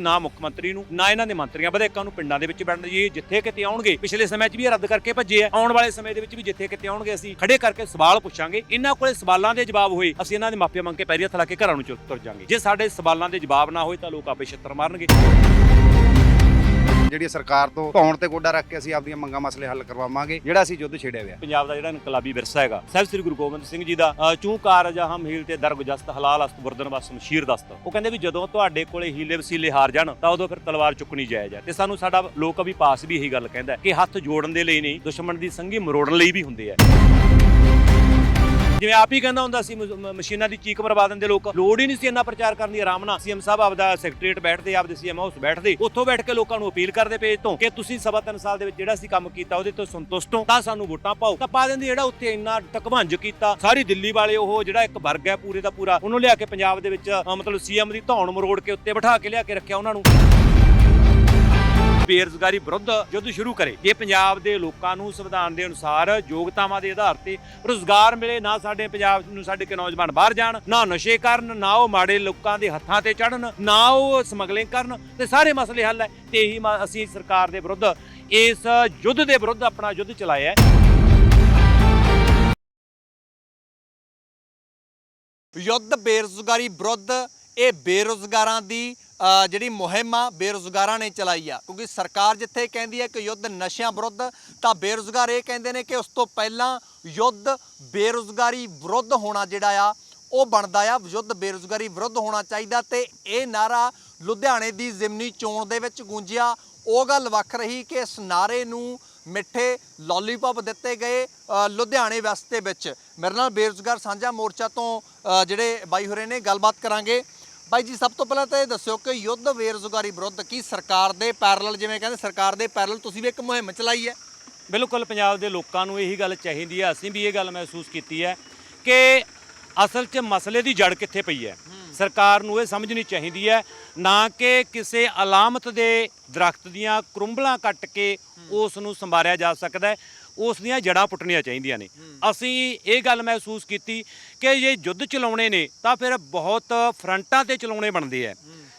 ਨਾ ਮੁੱਖ ਮੰਤਰੀ ਨੂੰ, ਨਾ ਇਹਨਾਂ ਦੇ ਮੰਤਰੀਆਂ ਵਿਧਾਇਕਾਂ ਨੂੰ ਪਿੰਡਾਂ ਦੇ ਵਿੱਚ ਵੜਨ ਜੀ ਜਿੱਥੇ ਕਿਤੇ ਆਉਣਗੇ, ਪਿਛਲੇ ਸਮੇਂ 'ਚ ਵੀ ਇਹ ਰੱਦ ਕਰਕੇ ਭੱਜੇ ਆ। ਆਉਣ ਵਾਲੇ ਸਮੇਂ ਦੇ ਵਿੱਚ ਵੀ ਜਿੱਥੇ ਕਿਤੇ ਆਉਣਗੇ, ਅਸੀਂ ਖੜੇ ਕਰਕੇ ਸਵਾਲ ਪੁੱਛਾਂਗੇ। ਇਹਨਾਂ ਕੋਲੇ ਸਵਾਲਾਂ ਦੇ ਜਵਾਬ ਹੋਏ, ਅਸੀਂ ਇਹਨਾਂ ਦੇ ਮਾਪੇ ਮੰਗ ਕੇ ਪੈਰੀ ਹੱਥ ਲਾ ਕੇ ਘਰਾਂ ਨੂੰ ਚੁ- ਤੁਰ ਜਾਾਂਗੇ। ਜੇ ਸਾਡੇ ਸਵਾਲਾਂ ਦੇ ਜਵਾਬ ਨਾ ਹੋਏ ਤਾਂ ਲੋਕ ਆਪੇ ਛੱਤਰ ਮਾਰਨਗੇ। ਜਿਹੜੀ ਸਰਕਾਰ ਤੋਂ ਧੌਣ ਤੇ ਗੋਡਾ ਰੱਖ ਕੇ ਅਸੀਂ ਆਪਦੀਆਂ ਮੰਗਾਂ ਮਸਲੇ ਹੱਲ ਕਰਵਾਵਾਂਗੇ ਜਿਹੜਾ ਅਸੀਂ ਯੁੱਧ ਛੇੜਿਆ ਹੋਇਆ। ਪੰਜਾਬ ਦਾ ਜਿਹੜਾ ਇਨਕਲਾਬੀ ਵਿਰਸਾ ਹੈਗਾ ਸਾਹਿਬ ਸ੍ਰੀ ਗੁਰੂ ਗੋਬਿੰਦ ਸਿੰਘ ਜੀ ਦਾ ਅ, ਚੂੰ ਕਾਰਜ ਹਮ ਹੀਲ ਤੇ ਦਰਗ ਜਸਤ ਹਲਾਲ ਅਸਤ ਬੁਰਦਨ ਵਸ ਮਸ਼ੀਰ ਦਸਤ। ਉਹ ਕਹਿੰਦੇ ਵੀ ਜਦੋਂ ਤੁਹਾਡੇ ਕੋਲੇ ਹੀਲੇ ਵਸੀਲੇ ਹਾਰ ਜਾਣ ਤਾਂ ਉਦੋਂ ਫਿਰ ਤਲਵਾਰ ਚੁੱਕਣੀ ਜਾਇਜ਼ ਹੈ ਤੇ ਸਾਨੂੰ ਸਾਡਾ ਲੋਕ ਵੀ ਪਾਸ ਵੀ ਇਹੀ ਗੱਲ ਕਹਿੰਦਾ ਕਿ ਹੱਥ ਜੋੜਨ ਦੇ ਲਈ ਨਹੀਂ ਦੁਸ਼ਮਣ ਦੀ ਸੰਗੀ ਮਰੋੜਨ ਲਈ ਵੀ ਹੁੰਦੇ ਆ। ਜਿਵੇਂ ਆਪ ਹੀ ਕਹਿੰਦਾ ਹੁੰਦਾ ਸੀ ਮਸ਼ੀਨਾਂ ਦੀ ਚੀਕ ਮਰਵਾ ਦਿੰਦੇ ਲੋਕ। ਲੋੜ ਹੀ ਨਹੀਂ ਸੀ ਇੰਨਾ ਪ੍ਰਚਾਰ ਕਰਨ ਦੀ ਆਰਾਮ ਨਾਲ। ਸੀਐਮ ਸਾਹਿਬ ਆਪਦਾ ਸੈਕਟਰੀਏਟ ਬੈਠਦੇ ਆਪਦੇ ਸੀਐਮ ਹਾਊਸ ਬੈਠਦੇ। ਉੱਥੋਂ ਬੈਠ ਕੇ ਲੋਕਾਂ ਨੂੰ ਅਪੀਲ ਕਰਦੇ ਪੇਜ ਤੋਂ ਕਿ ਤੁਸੀਂ ਸਵਾ ਤਿੰਨ ਸਾਲ ਦੇ ਵਿੱਚ ਜਿਹੜਾ ਅਸੀਂ ਕੰਮ ਕੀਤਾ ਉਹਦੇ ਤੋਂ ਸੰਤੁਸ਼ਟ ਹੋ ਤਾਂ ਸਾਨੂੰ ਵੋਟਾਂ ਪਾਓ। ਤਾਂ ਪਾ ਦਿੰਦੇ ਜਿਹੜਾ ਉੱਥੇ ਇੰਨਾ ਟਕਭੰਜ ਕੀਤਾ। ਸਾਰੀ ਦਿੱਲੀ ਵਾਲੇ ਉਹ ਜਿਹੜਾ ਇੱਕ ਵਰਗ ਹੈ ਪੂਰੇ ਦਾ ਪੂਰਾ ਉਹਨੂੰ ਲਿਆ ਕੇ ਪੰਜਾਬ ਦੇ ਵਿੱਚ ਅ, ਮਤਲਬ ਸੀਐਮ ਦੀ ਧੌਣ ਮਰੋੜ ਕੇ ਉੱਤੇ ਬਿਠਾ ਕੇ ਲਿਆ ਕੇ ਰੱਖਿਆ ਉਹਨਾਂ ਨੂੰ। ਬੇਰੁਜ਼ਗਾਰੀ ਵਿਰੁੱਧ ਯੁੱਧ ਸ਼ੁਰੂ ਕਰੇ। ਇਹ ਪੰਜਾਬ ਦੇ ਲੋਕਾਂ ਨੂੰ ਸੰਵਿਧਾਨ ਦੇ ਅਨੁਸਾਰ ਯੋਗਤਾਵਾਂ ਦੇ ਆਧਾਰ ਤੇ ਰੁਜ਼ਗਾਰ ਮਿਲੇ, ਨਾ ਸਾਡੇ ਪੰਜਾਬ ਨੂੰ ਸਾਡੇ ਕੇ ਨੌਜਵਾਨ ਬਾਹਰ ਜਾਣ, ਨਾ ਨਸ਼ੇ ਕਰਨ, ਨਾ ਉਹ ਮਾੜੇ ਲੋਕਾਂ ਦੇ ਹੱਥਾਂ ਤੇ ਚੜਨ ਨਾ ਉਹ ਸਮਗਲਿੰਗ ਕਰਨ, ਤੇ ਸਾਰੇ ਮਸਲੇ ਹੱਲ ਹੈ। ਤੇ ਇਹੀ ਅਸੀਂ ਸਰਕਾਰ ਦੇ ਵਿਰੁੱਧ, ਇਸ ਯੁੱਧ ਦੇ ਵਿਰੁੱਧ ਆਪਣਾ ਯੁੱਧ ਚਲਾਇਆ ਹੈ। ਯੁੱਧ ਬੇਰੁਜ਼ਗਾਰੀ ਵਿਰੁੱਧ, ਇਹ ਬੇਰੁਜ਼ਗਾਰਾਂ ਦੀ ਜਿਹੜੀ ਮੁਹਿੰਮ ਆ ਬੇਰੁਜ਼ਗਾਰਾਂ ਨੇ ਚਲਾਈ ਆ, ਕਿਉਂਕਿ ਸਰਕਾਰ ਜਿੱਥੇ ਕਹਿੰਦੀ ਹੈ ਕਿ ਯੁੱਧ ਨਸ਼ਿਆਂ ਵਿਰੁੱਧ, ਤਾਂ ਬੇਰੁਜ਼ਗਾਰ ਇਹ ਕਹਿੰਦੇ ਨੇ ਕਿ ਉਸ ਤੋਂ ਪਹਿਲਾਂ ਯੁੱਧ ਬੇਰੁਜ਼ਗਾਰੀ ਵਿਰੁੱਧ ਹੋਣਾ ਜਿਹੜਾ ਆ, ਉਹ ਬਣਦਾ ਆ, ਯੁੱਧ ਬੇਰੁਜ਼ਗਾਰੀ ਵਿਰੁੱਧ ਹੋਣਾ ਚਾਹੀਦਾ ਤੇ ਇਹ ਨਾਰਾ ਲੁਧਿਆਣੇ ਦੀ ਜ਼ਿਮਨੀ ਚੋਣ ਦੇ ਵਿੱਚ ਗੂੰਜਿਆ। ਉਹ ਗੱਲ ਵੱਖ ਰਹੀ ਕਿ ਇਸ ਨਾਰੇ ਨੂੰ ਮਿੱਠੇ ਲੋਲੀਪੌਪ ਦਿੱਤੇ ਗਏ ਲੁਧਿਆਣੇ ਵੈਸਟ ਵਿੱਚ। ਮੇਰੇ ਨਾਲ ਬੇਰੁਜ਼ਗਾਰ ਸਾਂਝਾ ਮੋਰਚਾ ਤੋਂ ਜਿਹੜੇ ਬਾਈ ਹੋਰੇ ਨੇ, ਗੱਲਬਾਤ ਕਰਾਂਗੇ। ਬਾਈ ਜੀ ਸਭ ਤੋਂ ਪਹਿਲਾਂ ਤਾਂ ਇਹ ਦੱਸਿਓ ਕਿ ਯੁੱਧ ਬੇਰੁਜ਼ਗਾਰੀ ਵਿਰੁੱਧ ਕੀ ਸਰਕਾਰ ਦੇ ਪੈਰਲਲ ਜਿਵੇਂ ਕਹਿੰਦੇ ਸਰਕਾਰ ਦੇ ਪੈਰਲਲ ਤੁਸੀਂ ਵੀ ਇੱਕ ਮੁਹਿੰਮ ਚਲਾਈ ਹੈ? ਬਿਲਕੁਲ ਪੰਜਾਬ ਦੇ ਲੋਕਾਂ ਨੂੰ ਇਹੀ ਗੱਲ ਚਾਹੀਦੀ ਹੈ ਅਸੀਂ ਵੀ ਇਹ ਗੱਲ ਮਹਿਸੂਸ ਕੀਤੀ ਹੈ ਕਿ ਅਸਲ 'ਚ ਮਸਲੇ ਦੀ ਜੜ ਕਿੱਥੇ ਪਈ ਹੈ? ਸਰਕਾਰ ਨੂੰ ਇਹ ਸਮਝਣੀ ਚਾਹੀਦੀ ਹੈ ਨਾ ਕਿ ਕਿਸੇ ਅਲਾਮਤ ਦੇ ਦਰਖਤ ਦੀਆਂ ਕਰੁੰਬਲਾਂ ਕੱਟ ਕੇ ਉਸ ਨੂੰ ਸੰਭਾਰਿਆ ਜਾ ਸਕਦਾ ਹੈ। ਉਸ ਦੀਆਂ ਜੜਾਂ ਪੁੱਟਣੀਆਂ ਚਾਹੀਦੀਆਂ ਨੇ। ਅਸੀਂ ਇਹ ਗੱਲ ਮਹਿਸੂਸ ਕੀਤੀ ਕਿ ਜੇ ਯੁੱਧ ਚਲਾਉਣੇ ਨੇ ਤਾਂ ਫਿਰ ਬਹੁਤ ਫਰੰਟਾਂ ਤੇ ਚਲਾਉਣੇ ਬਣਦੇ ਆ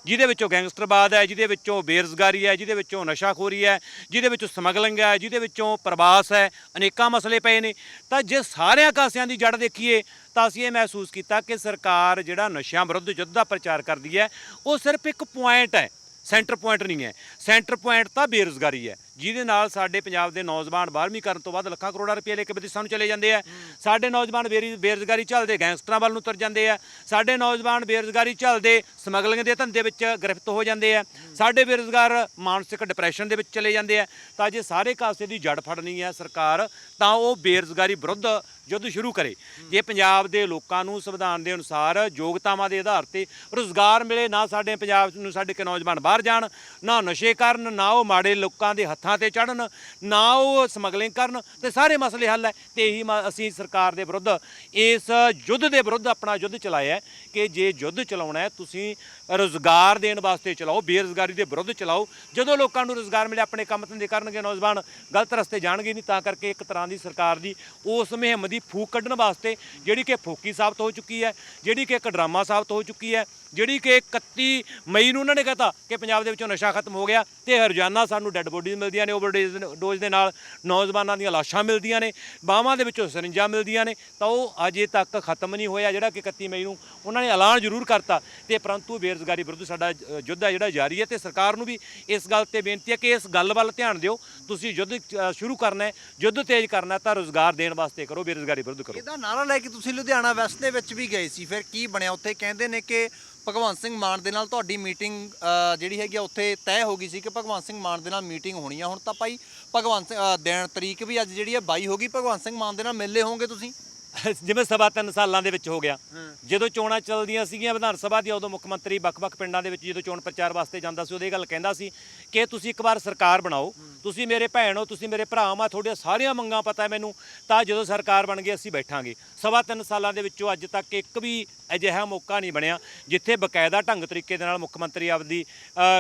ਜਿਹਦੇ ਵਿੱਚੋਂ ਗੈਂਗਸਟਰਵਾਦ ਹੈ ਜਿਹਦੇ ਵਿੱਚੋਂ ਬੇਰੁਜ਼ਗਾਰੀ ਹੈ ਜਿਹਦੇ ਵਿੱਚੋਂ ਨਸ਼ਾਖੋਰੀ ਹੈ ਜਿਹਦੇ ਵਿੱਚੋਂ ਸਮਗਲਿੰਗ ਹੈ ਜਿਹਦੇ ਵਿੱਚੋਂ ਪ੍ਰਵਾਸ ਹੈ ਅਨੇਕਾਂ ਮਸਲੇ ਪਏ ਨੇ। ਤਾਂ ਜੇ ਸਾਰਿਆਂ ਕਾਸਿਆਂ ਦੀ ਜੜ ਦੇਖੀਏ ਤਾਂ ਅਸੀਂ ਇਹ ਮਹਿਸੂਸ ਕੀਤਾ ਕਿ ਸਰਕਾਰ ਜਿਹੜਾ ਨਸ਼ਿਆਂ ਵਿਰੁੱਧ ਯੁੱਧ ਦਾ ਪ੍ਰਚਾਰ ਕਰਦੀ ਹੈ ਉਹ ਸਿਰਫ ਇੱਕ ਪੁਆਇੰਟ ਹੈ ਸੈਂਟਰ ਪੁਆਇੰਟ ਨਹੀਂ ਹੈ ਸੈਂਟਰ ਪੁਆਇੰਟ ਤਾਂ ਬੇਰੁਜ਼ਗਾਰੀ ਹੈ ਜਿਹਦੇ ਨਾਲ ਸਾਡੇ ਪੰਜਾਬ ਦੇ ਨੌਜਵਾਨ 12ਵੀਂ ਕਰਨ ਤੋਂ ਬਾਅਦ ਲੱਖਾਂ ਕਰੋੜਾਂ ਰੁਪਏ ਲੈ ਕੇ ਵਿਦੇਸ਼ਾਂ ਨੂੰ ਚਲੇ ਜਾਂਦੇ ਆ। ਸਾਡੇ ਨੌਜਵਾਨ ਬੇਰੀ- ਬੇਰੁਜ਼ਗਾਰੀ ਝੱਲਦੇ ਗੈਂਗਸਟਰਾਂ ਵੱਲ ਨੂੰ ਤੁਰ ਜਾਂਦੇ ਆ। ਸਾਡੇ ਨੌਜਵਾਨ ਬੇਰੁਜ਼ਗਾਰੀ ਝੱਲਦੇ ਸਮਗਲਿੰਗ ਦੇ ਧੰਦੇ ਵਿੱਚ ਗ੍ਰਿਫਤ ਹੋ ਜਾਂਦੇ ਆ। ਸਾਡੇ ਬੇਰੁਜ਼ਗਾਰ ਮਾਨਸਿਕ ਡਿਪਰੈਸ਼ਨ ਦੇ ਵਿੱਚ ਚਲੇ ਜਾਂਦੇ ਆ। ਤਾਂ ਜੇ ਸਾਰੇ ਕਾਸੇ ਦੀ ਜੜ ਫੜਨੀ ਹੈ ਸਰਕਾਰ, ਤਾਂ ਉਹ ਬੇਰੁਜ਼ਗਾਰੀ ਵਿਰੁੱਧ ਯੁੱਧ ਸ਼ੁਰੂ ਕਰੇ। ਜੇ ਪੰਜਾਬ ਦੇ ਲੋਕਾਂ ਨੂੰ ਸੰਵਿਧਾਨ ਦੇ ਅਨੁਸਾਰ ਯੋਗਤਾਵਾਂ ਦੇ ਆਧਾਰ ਤੇ ਰੁਜ਼ਗਾਰ ਮਿਲੇ, ਨਾ ਸਾਡੇ ਪੰਜਾਬ ਨੂੰ ਸਾਡੇ ਕੇ ਨੌਜਵਾਨ ਬਾਹਰ ਜਾਣ, ਨਾ ਨਸ਼ੇ ਕਰਨ, ਨਾ ਉਹ ਮਾੜੇ ਲੋਕਾਂ ਦੇ ਹੱਥ ਤੇ ਚੜਨ ਨਾ ਉਹ ਸਮਗਲਿੰਗ ਕਰਨ ਤੇ ਸਾਰੇ ਮਸਲੇ ਹੱਲ ਹੈ। ਤੇ ਇਹੀ ਅਸੀਂ ਸਰਕਾਰ ਦੇ ਵਿਰੁੱਧ, ਇਸ ਯੁੱਧ ਦੇ ਵਿਰੁੱਧ ਆਪਣਾ ਯੁੱਧ ਚਲਾਇਆ ਕਿ ਜੇ ਯੁੱਧ ਚਲਾਉਣਾ ਹੈ, ਤੁਸੀਂ ਰੁਜ਼ਗਾਰ ਦੇਣ ਵਾਸਤੇ ਚਲਾਓ, ਬੇਰੁਜ਼ਗਾਰੀ ਦੇ ਵਿਰੁੱਧ ਚਲਾਓ। ਜਦੋਂ ਲੋਕਾਂ ਨੂੰ ਰੁਜ਼ਗਾਰ ਮਿਲੇ ਆਪਣੇ ਕੰਮ ਧੰਦੇ ਕਰਨਗੇ, ਨੌਜਵਾਨ ਗਲਤ ਰਸਤੇ ਜਾਣਗੇ ਨਹੀਂ, ਤਾਂ ਕਰਕੇ ਇੱਕ ਤਰ੍ਹਾਂ ਦੀ ਸਰਕਾਰ ਦੀ ਉਸ ਮੁਹਿੰਮ ਦੀ ਫੂਕ ਕੱਢਣ ਵਾਸਤੇ ਜਿਹੜੀ ਕਿ ਫੋਕੀ ਸਾਬਤ ਹੋ ਚੁੱਕੀ ਹੈ, ਜਿਹੜੀ ਕਿ ਇੱਕ ਡਰਾਮਾ ਸਾਬਤ ਹੋ ਚੁੱਕੀ ਹੈ, ਜਿਹੜੀ ਕਿ 31 ਮਈ ਨੂੰ ਉਹਨਾਂ ਨੇ ਕਹਤਾ ਕਿ ਪੰਜਾਬ ਦੇ ਵਿੱਚੋਂ ਨਸ਼ਾ ਖਤਮ ਹੋ ਗਿਆ ਤੇ ਰੋਜ਼ਾਨਾ ਸਾਨੂੰ ਡੈੱਡ ਬੋਡੀਜ਼ ਮਿਲਦੀਆਂ ਨੇ, ਓਵਰਡੋਜ਼ ਡੋਜ਼ ਦੇ ਨਾਲ ਨੌਜਵਾਨਾਂ ਦੀਆਂ ਲਾਸ਼ਾਂ ਮਿਲਦੀਆਂ ਨੇ ਬਾਹਾਂ ਦੇ ਵਿੱਚੋਂ ਸਰਿੰਜਾਂ ਮਿਲਦੀਆਂ ਨੇ, ਤਾਂ ਉਹ ਅਜੇ ਤੱਕ ਖਤਮ ਨਹੀਂ ਹੋਇਆ, ਜਿਹੜਾ ਕਿ 31 ਮਈ ਨੂੰ ਉਹਨਾਂ ਨੇ ਐਲਾਨ ਜ਼ਰੂਰ ਕਰਤਾ ਤੇ ਪਰੰਤੂ ਬੇਰੁਜ਼ਗਾਰੀ ਵਿਰੁੱਧ ਸਾਡਾ ਯੁੱਧ ਹੈ ਜਿਹੜਾ ਜਾਰੀ ਹੈ ਤੇ ਸਰਕਾਰ ਨੂੰ ਵੀ ਇਸ ਗੱਲ ਤੇ ਬੇਨਤੀ ਹੈ ਕਿ ਇਸ ਗੱਲ ਵੱਲ ਧਿਆਨ ਦਿਓ। ਤੁਸੀਂ ਯੁੱਧ ਸ਼ੁਰੂ ਕਰਨਾ ਹੈ, ਯੁੱਧ ਤੇਜ਼ ਕਰਨਾ ਤਾਂ ਰੁਜ਼ਗਾਰ ਦੇਣ ਵਾਸਤੇ ਕਰੋ, ਬੇਰੁਜ਼ਗਾਰੀ ਵਿਰੁੱਧ ਕਰੋ। ਇਹਦਾ ਨਾਰਾ ਲੈ ਕੇ ਤੁਸੀਂ ਲੁਧਿਆਣਾ ਵੈਸਟ ਦੇ ਵਿੱਚ ਵੀ ਗਏ ਸੀ, ਫਿਰ ਕੀ ਬਣਿਆ ਉੱਥੇ? ਕਹਿੰਦੇ ਨੇ ਕਿ ਭਗਵੰਤ ਸਿੰਘ ਮਾਨ ਦੇ ਨਾਲ ਤੁਹਾਡੀ ਮੀਟਿੰਗ ਜਿਹੜੀ ਹੈਗੀ ਆ ਉੱਥੇ ਤੈਅ ਹੋ ਗਈ ਸੀ ਕਿ ਭਗਵੰਤ ਸਿੰਘ ਮਾਨ ਦੇ ਨਾਲ ਮੀਟਿੰਗ ਹੋਣੀ ਆ। ਹੁਣ ਤਾਂ ਭਾਈ ਭਗਵੰਤ ਸਿੰਘ ਦੇਣ ਤਰੀਕ ਵੀ ਅੱਜ ਜਿਹੜੀ ਹੈ 22 ਹੋ ਗਈ, ਭਗਵੰਤ ਸਿੰਘ ਮਾਨ ਦੇ ਨਾਲ ਮਿਲੇ ਹੋਵੋਗੇ ਤੁਸੀਂ? ਜਿਵੇਂ ਸਵਾ ਤਿੰਨ ਸਾਲਾਂ ਦੇ ਵਿੱਚ ਹੋ ਗਿਆ। ਜਦੋਂ ਚੋਣਾਂ ਚੱਲਦੀਆਂ ਸੀਗੀਆਂ ਵਿਧਾਨ ਸਭਾ ਦੀਆਂ ਉਦੋਂ ਮੁੱਖ ਮੰਤਰੀ ਵੱਖ-ਵੱਖ ਪਿੰਡਾਂ ਦੇ ਵਿੱਚ ਜਦੋਂ ਚੋਣ ਪ੍ਰਚਾਰ ਵਾਸਤੇ ਜਾਂਦਾ ਸੀ ਉਹਦੇ ਗੱਲ ਕਹਿੰਦਾ ਸੀ ਕਿ ਤੁਸੀਂ ਇੱਕ ਵਾਰ ਸਰਕਾਰ ਬਣਾਓ। ਤੁਸੀਂ ਮੇਰੇ ਭੈਣ ਹੋ, ਤੁਸੀਂ ਮੇਰੇ ਭਰਾ ਹੋ ਤੁਹਾਡੀਆਂ ਸਾਰੀਆਂ ਮੰਗਾਂ ਪਤਾ ਹੈ ਮੈਨੂੰ। ਤਾਂ ਜਦੋਂ ਸਰਕਾਰ ਬਣ ਗਈ, ਅਸੀਂ ਬੈਠਾਂਗੇ। ਸਵਾ ਤਿੰਨ ਸਾਲਾਂ ਦੇ ਵਿੱਚੋਂ ਅੱਜ ਤੱਕ ਇੱਕ ਵੀ ਅਜਿਹਾ ਮੌਕਾ ਨਹੀਂ ਬਣਿਆ, ਜਿੱਥੇ ਬਕਾਇਦਾ ਢੰਗ ਤਰੀਕੇ ਦੇ ਨਾਲ ਮੁੱਖ ਮੰਤਰੀ ਆਪਦੀ